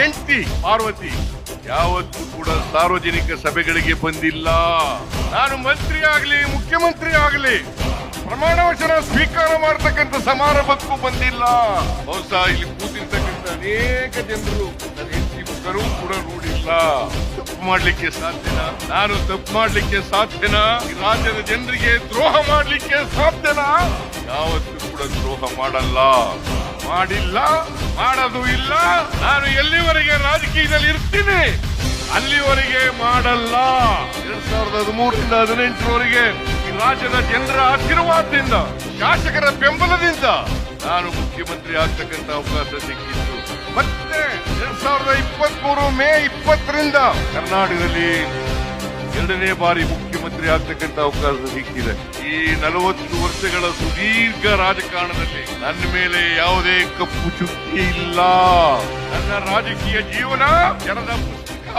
ಹೆಂಡತಿ ಪಾರ್ವತಿ, ಯಾವತ್ತೂ ಕೂಡ ಸಾರ್ವಜನಿಕ ಸಭೆಗಳಿಗೆ ಬಂದಿಲ್ಲ. ನಾನು ಮಂತ್ರಿ ಆಗಲಿ, ಮುಖ್ಯಮಂತ್ರಿ ಆಗ್ಲಿ ಪ್ರಮಾಣ ವಚನ ಸ್ವೀಕಾರ ಮಾಡ್ತಕ್ಕಂಥ ಸಮಾರಂಭಕ್ಕೂ ಬಂದಿಲ್ಲ. ಬಹುಶಃ ಇಲ್ಲಿ ಕೂತಿರ್ತಕ್ಕಂಥ ಅನೇಕ ಜನರು ನನ್ನ ಹೆಂಡತಿ ಕೂಡ ನೋಡಿಲ್ಲ. ತಪ್ಪು ಮಾಡ್ಲಿಕ್ಕೆ ಸಾಧ್ಯನಾ? ನಾನು ತಪ್ಪು ಮಾಡ್ಲಿಕ್ಕೆ ಸಾಧ್ಯನಾ? ರಾಜ್ಯದ ಜನರಿಗೆ ದ್ರೋಹ ಮಾಡ್ಲಿಕ್ಕೆ ಸಾಧ್ಯನಾ? ಯಾವತ್ತೂ ಕೂಡ ದ್ರೋಹ ಮಾಡಲ್ಲ. ಮಾಡಿಲ್ಲ, ಮಾಡೋದು ಇಲ್ಲ. ನಾನು ಎಲ್ಲಿವರೆಗೆ ರಾಜಕೀಯದಲ್ಲಿ ಇರ್ತೀನಿ? ಅಲ್ಲಿವರೆಗೆ ಮಾಡಲ್ಲ. ಎರಡ್ ಸಾವಿರದ ಹದಿಮೂರರಿಂದ ಹದಿನೆಂಟರವರೆಗೆ ಈ ರಾಜ್ಯದ ಜನರ ಆಶೀರ್ವಾದದಿಂದ, ಶಾಸಕರ ಬೆಂಬಲದಿಂದ ನಾನು ಮುಖ್ಯಮಂತ್ರಿ ಆಗ್ತಕ್ಕಂತ ಅವಕಾಶ ಸಿಕ್ಕಿತ್ತು ಮತ್ತೆ ಎರಡ್ ಸಾವಿರದ ಇಪ್ಪತ್ಮೂರು ಮೇ ಇಪ್ಪತ್ತರಿಂದ ಕರ್ನಾಟಕದಲ್ಲಿ ಎರಡನೇ ಬಾರಿ ಮುಖ್ಯಮಂತ್ರಿ ಆಗ್ತಕ್ಕಂತ ಅವಕಾಶ ಸಿಕ್ಕಿದೆ ಈ ನಲವತ್ತು ವರ್ಷಗಳ ಸುದೀರ್ಘ ರಾಜಕಾರಣದಲ್ಲಿ ನನ್ನ ಮೇಲೆ ಯಾವುದೇ ಕಪ್ಪು ಚುಕ್ಕಿ ಇಲ್ಲ. ನನ್ನ ರಾಜಕೀಯ ಜೀವನ ಜನದ ಪುಸ್ತಕ